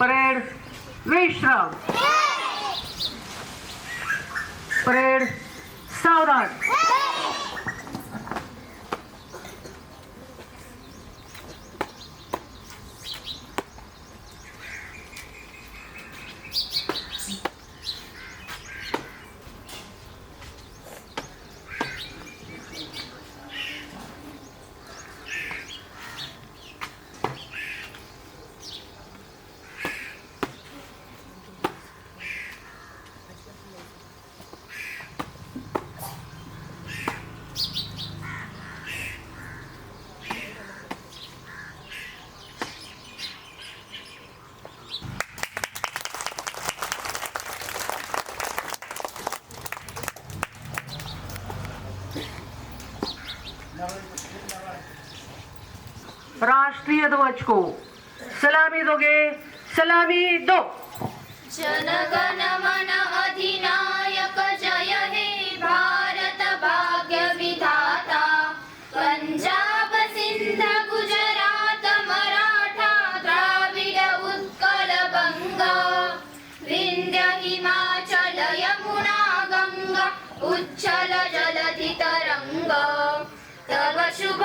Parade विश्राम. Parade सावधान राष्ट्रीय ध्वज को। सलामी दोगे सलामी दो। जनगण मन अधिनायक जय हे भारत भाग्य विधाता। पंजाब सिंध गुजरात मराठा द्राविड उत्कल बंगा विंध्य हिमाचल यमुना गंगा उच्छल जलधि तरंग तव शुभ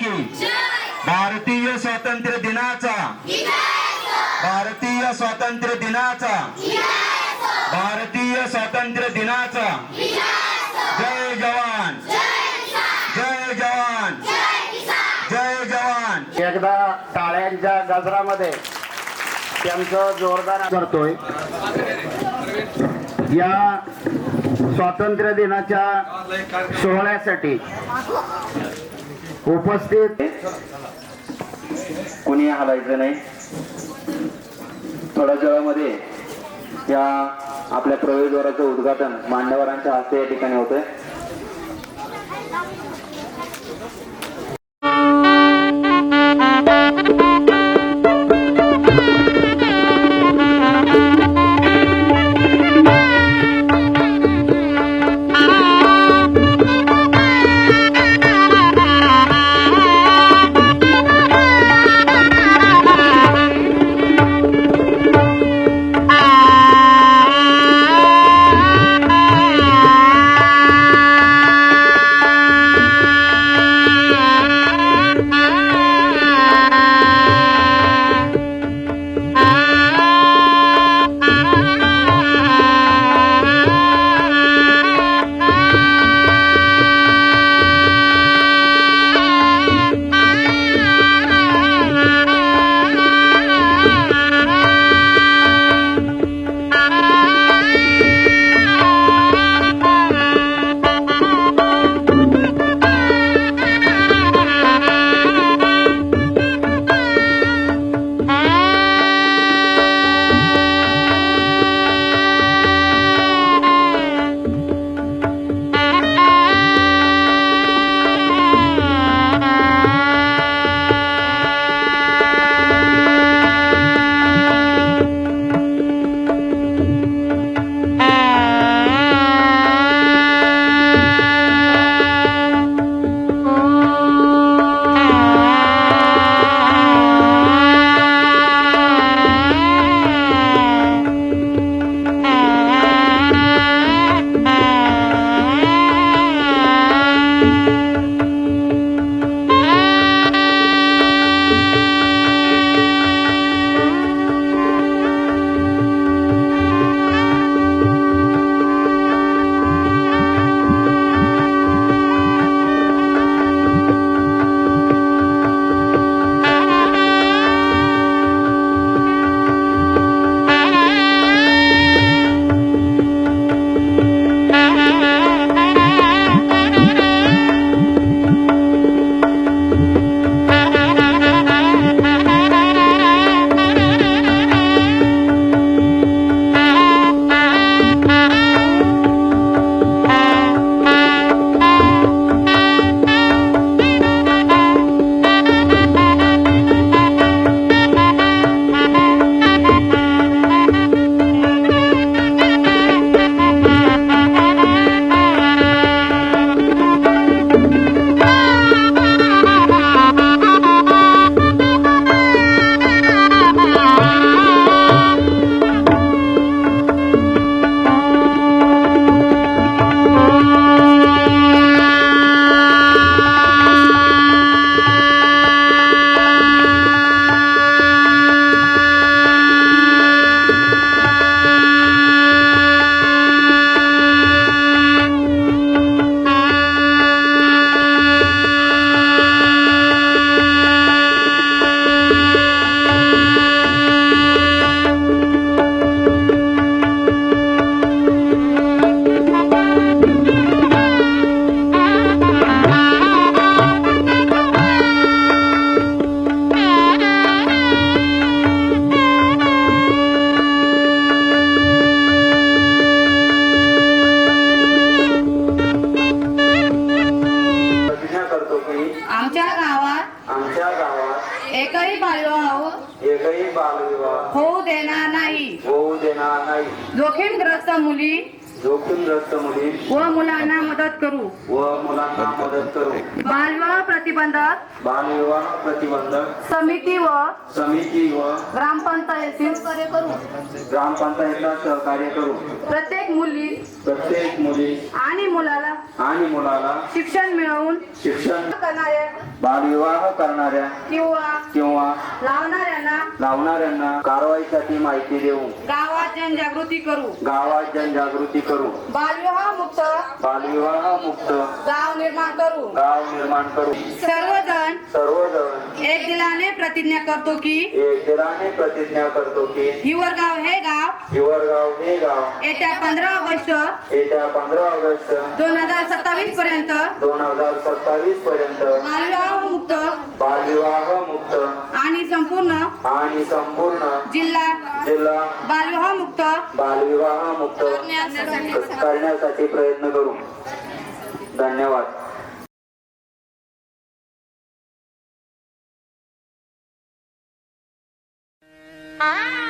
की भारतीय स्वातंत्र्य दिनाचा. भारतीय स्वातंत्र्य दिनाचा. भारतीय स्वातंत्र्य दिनाचा. जय जवान. जय जवान. जय जवान. एकदा टाळ्यांच्या गजरामध्ये त्यांचं जोरदार करतोय. या स्वातंत्र्य दिनाच्या सोहळ्यासाठी उपस्थित। कुणी हलायचं नाही. थोड्या वेळामध्ये या आपल्या प्रवेशद्वाराचं उद्घाटन मांडवरांच्या हस्ते या ठिकाणी होतंय. प्रतिज्ञा समिती व ग्रामपंचायतला सहकार्य करू. प्रत्येक मुली प्रत्येक मुली आणि मुलाला आणि मुलाला शिक्षण मिळवून शिक्षण करणाऱ्या बालविवाह करणाऱ्या किंवा किंवा लावणाऱ्यांना लावणाऱ्यांना कारवाईसाठी माहिती देऊ गावात जनजागृती करू. गावात जनजागृती करू. बालविवाह मुक्त बालविवाह मुक्त गाव निर्माण करू. गाव निर्माण करू. सर्वजण सर्वजण एक दिलाने प्रतिज्ञा करतो की एक दिलाने प्रतिज्ञा करतो की हे गाव? हे गाव. येत्या पंधरा ऑगस्ट येत्या पंधरा ऑगस्ट दोन हजार सत्तावीस पर्यंत. दोन हजार सत्तावीस पर्यंत. बालविवाह मुक्त. बालविवाह मुक्त. आणि संपूर्ण. आणि संपूर्ण. जिल्हा. जिल्हा. बालविवाह मुक्त. बालविवाह मुक्त. करण्यासाठी. प्रयत्न करू. धन्यवाद. Ah!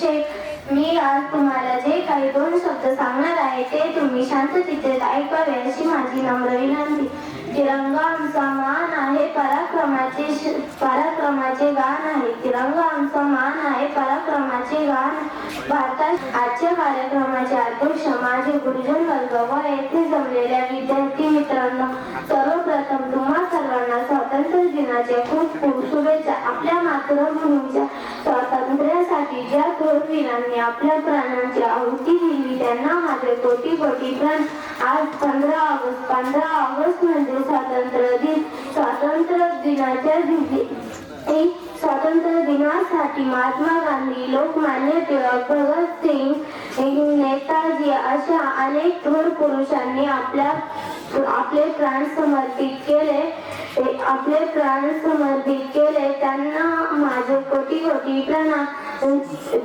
शेख मी आज तुम्हाला जे काही दोन शब्द सांगणार आहे ते तुम्ही शांततेत ऐकावे अशी माझी नम्र विनंती. तिरंगा आमचा मान आहे पराक्रमाचे पराक्रमाचे गाण आहे. तिरंगा आमचा मान आहे पराक्रमाचे गाण भारतात आजच्या कार्यक्रमाचे अध्यक्ष माझे गुरुजन वर्ग व येथे जमलेल्या विद्यार्थी मित्रांनो सर्वप्रथम तुम्हा सर्वांना स्वातंत्र्य दिनाच्या खूप खूप शुभेच्छा. आपल्या मातृभूमीच्या स्वातंत्र्यासाठी ज्या थोरवीरांनी आपल्या प्राणांची आहुती दिली त्यांना माझे कोटी कोटी प्राण. आज पंधरा ऑगस्ट पंधरा ऑगस्ट म्हणजे स्वातंत्र्य दिन. स्वातंत्र्य दिनाच्या दिवशी स्वातंत्र्य दिनासाठी महात्मा गांधी लोकमान्य टिळक भगतसिंग नेताजी अशा अनेक थोर पुरुषांनी आपल्या आपले प्राण समर्पित केले. आपले प्राण समर्पित केले. त्यांना माझे कोटी कोटी प्रणाम.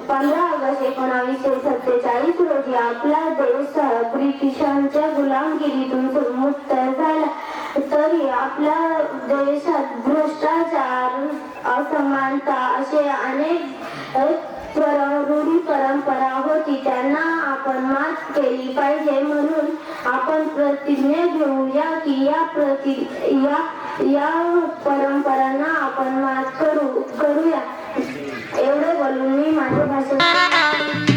पंधरा ऑगस्ट एकोणावीसशे सत्तेचाळीस रोजी आपला देश ब्रिटिशांच्या गुलामगिरीतून मुक्त झाला. तरी आपल्या देशात भ्रष्टाचार असमानता असे अनेक रूढी परंपरा होती. त्यांना आपण मात केली पाहिजे म्हणून आपण प्रतिज्ञा घेऊया की या प्रति या या परंपरांना आपण मात करू करूया. एवढे बोलून मी माझे भाषण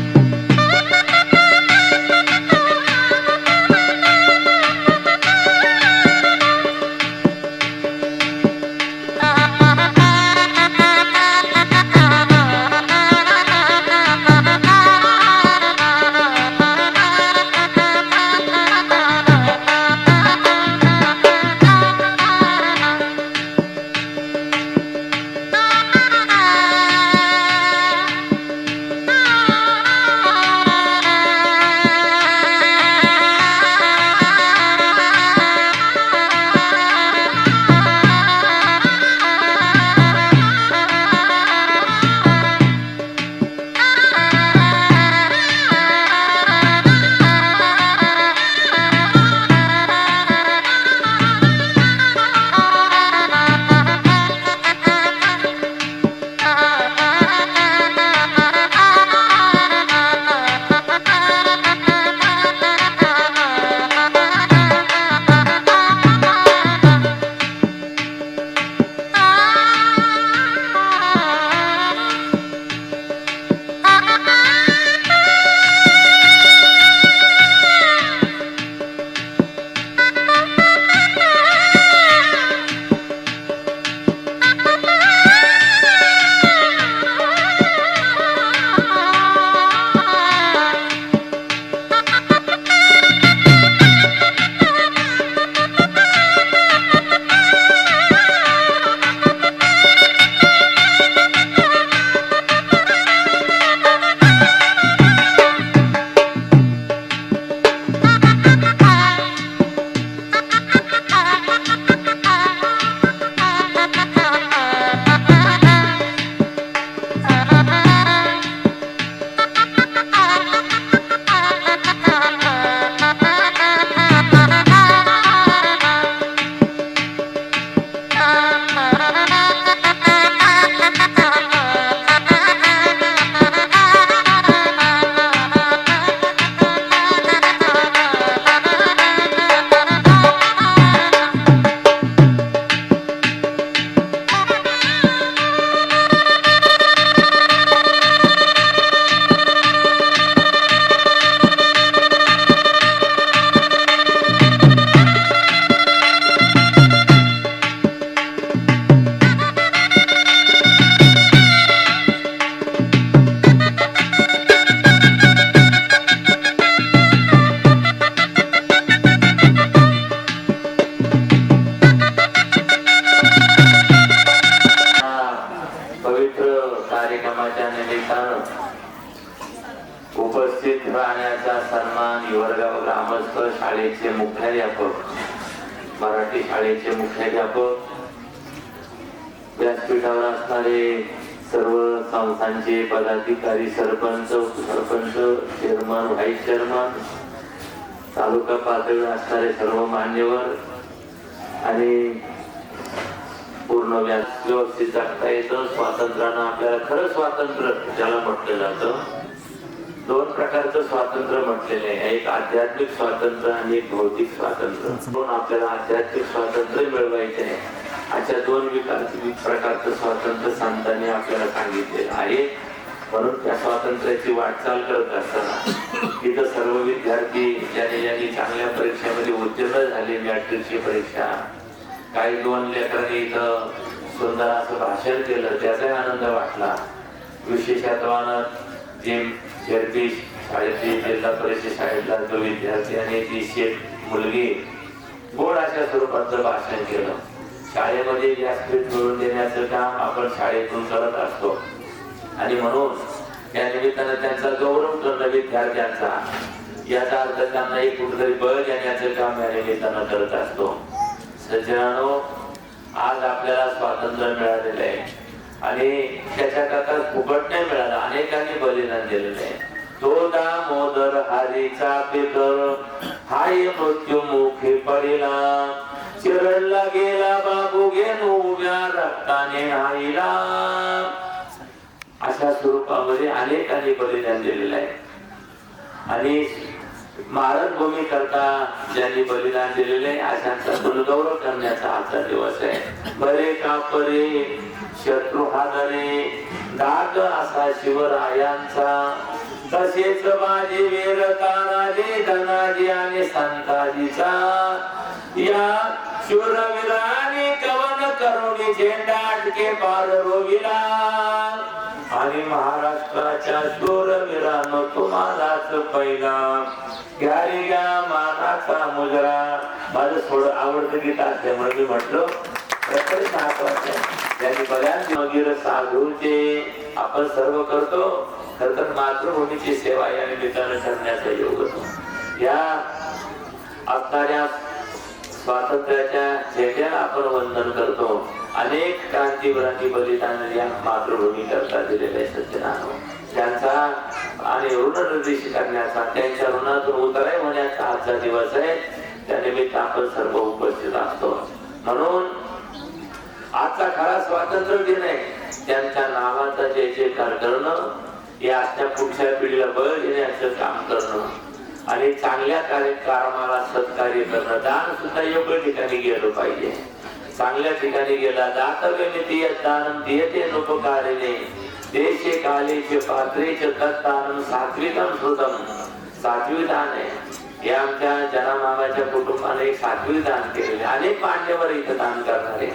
पातळीवर असणारे सर्व मान्यवर आणि पूर्ण व्यास व्यवस्थित जगता येतं स्वातंत्र्यानं आपल्याला खरं स्वातंत्र्य ज्याला म्हटलं जातं. दोन प्रकारचं स्वातंत्र्य म्हटलेलं आहे. एक आध्यात्मिक स्वातंत्र्य आणि एक भौतिक स्वातंत्र्य. दोन आपल्याला आध्यात्मिक स्वातंत्र्य मिळवायचे आहे. अशा दोन विकास प्रकारचं स्वातंत्र्य संतांनी आपल्याला सांगितलेलं आहे. म्हणून त्या स्वातंत्र्याची वाटचाल करत असताना तिथं सर्व विद्यार्थी ज्यांनी ज्यांनी चांगल्या परीक्षेमध्ये उत्तीर्ण झाले मॅट्रिकची परीक्षा काही दोन लेकरांनी इथं सुंदर असं भाषण केलं त्याचाही आनंद वाटला. विशेषत्वानं जे शेरपी शाळेतली जिल्हा परिषद शाळेतला जो विद्यार्थी आणि ती शेत मुलगी गोड अशा स्वरूपाचं भाषण केलं. शाळेमध्ये व्यासपीठ मिळवून देण्याचं काम आपण शाळेतून करत असतो. आणि म्हणून या निमित्तानं त्यांचा गौरव करणं विद्यार्थ्यांचा. याचा अर्थ त्यांना एक कुठेतरी बळ देण्याचं काम या निमित्तानं करत असतो. सज्जनानो आज आपल्याला स्वातंत्र्य मिळालेलं आहे. आणि त्याच्याकरता फुकट नाही मिळालं अनेकांनी बलिदान दिलेलं आहे. तो दामोदर हरीचा पितर हाय मृत्यू मुखी पडिला. चिरडला गेला बाबू घेऊन उभ्या रक्ताने आईला अशा स्वरूपामध्ये अनेकांनी बलिदान दिलेलं आहे. आणि मारक भूमी करता ज्यांनी बलिदान दिलेलं आहे, अशांचा गुणगौरव करण्याचा आजचा दिवस आहे. बरे का परे शत्रू हादरे डाग असा शिवरायांचा. तसेच माझे वीर कानाजी धनाजी आणि संताजीचा. या शूरवीराने कवन करुणी झेंडा अटके पार रोविला. आणि महाराष्ट्राच्या शूरवीरानं तुम्हालाच पहिला. घ्या रे घ्या मानाचा मुजरा. माझं थोडं आवडतं गीत असल्यामुळे मी म्हटलं प्रकट महत्वाचं त्यांनी बऱ्याच वगैरे साधूचे आपण सर्व करतो खर तर मातृभूमीची सेवा या निमित्तानं करण्याचा योग होतो या असणाऱ्या स्वातंत्र्याच्या झेंड्याला आपण वंदन करतो. अनेक क्रांतीवरांनी बलिदान या मातृभूमी करता दिलेले सज्जनानो. त्यांचा आणि ऋणनिर्देश करण्याचा त्यांच्या ऋणातून उतराय होण्याचा आजचा दिवस आहे. त्यानिमित्त आपण सर्व उपस्थित असतो. म्हणून आजचा खरा स्वातंत्र्य दिन आहे. त्यांच्या नावाचा जे जयकार करणं या आजच्या पुढच्या पिढीला बळ देण्याचं काम करणं आणि चांगल्या कार्यक्रमाला सत्कार्य करणं दान सुद्धा योग्य ठिकाणी गेलं पाहिजे. चांगल्या ठिकाणी गेला. दातव्य दान दियते नुपकारिणे. देशे कालेचे पात्रेचे तत्दानम सात्विकम श्रुतम सात्विक दान आहे. हे आमच्या जनामामाच्या कुटुंबाने एक सात्विक दान केलेले. अनेक मान्यवर इथं दान करणारे.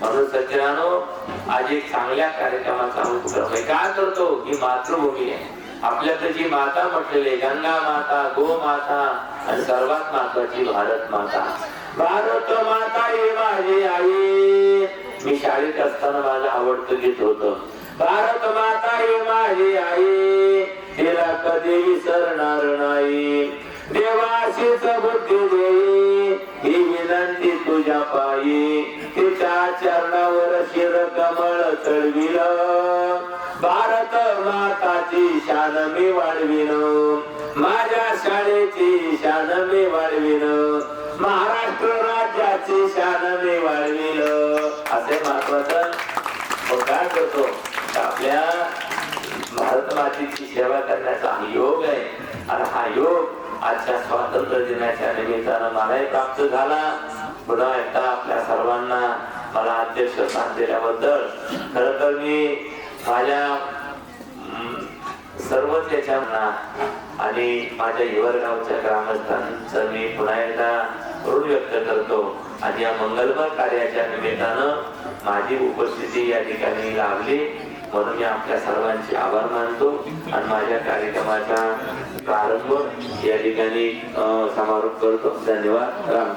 म्हणून सज्जनानो आज एक चांगल्या कार्यक्रमाचा उपक्रम आहे. काय करतो? ही मातृभूमी आहे. आपल्याकडे जी माता म्हटलेली गंगा माता गो माता आणि सर्वात महत्वाची भारत माता. भारत माता ही माझी आई. मी शाळेत असताना माझं आवडतं गीत होतं. भारत माता ही माझी आई. तिला कधी विसरणार नाही. देवाशीच बुद्धी देई. ही विनंती तुझ्या पायी. तिच्या चरणावर शिर कमळ चढविल. भारत माताची शान मी वाढविन. माझ्या शाळेची शान मी वाढविन. करतो. आपल्या भारत मातेची सेवा करण्याचा हा योग आहे. आणि हा योग आजच्या स्वातंत्र्य दिनाच्या निमित्तानं मलाही प्राप्त झाला. पुन्हा एकदा आपल्या सर्वांना मला अध्यक्ष स्थान दिल्याबद्दल खर तर मी माझ्या सर्वच याच्या आणि माझ्या हिवरगावच्या ग्रामस्थांचं मी पुन्हा एकदा ऋण व्यक्त करतो. आणि या मंगलमय कार्याच्या निमित्तानं माझी उपस्थिती या ठिकाणी लाभली. म्हणून मी आपल्या सर्वांचे आभार मानतो आणि माझ्या कार्यक्रमाचा प्रारंभ या ठिकाणी समारोप करतो. धन्यवाद. राम.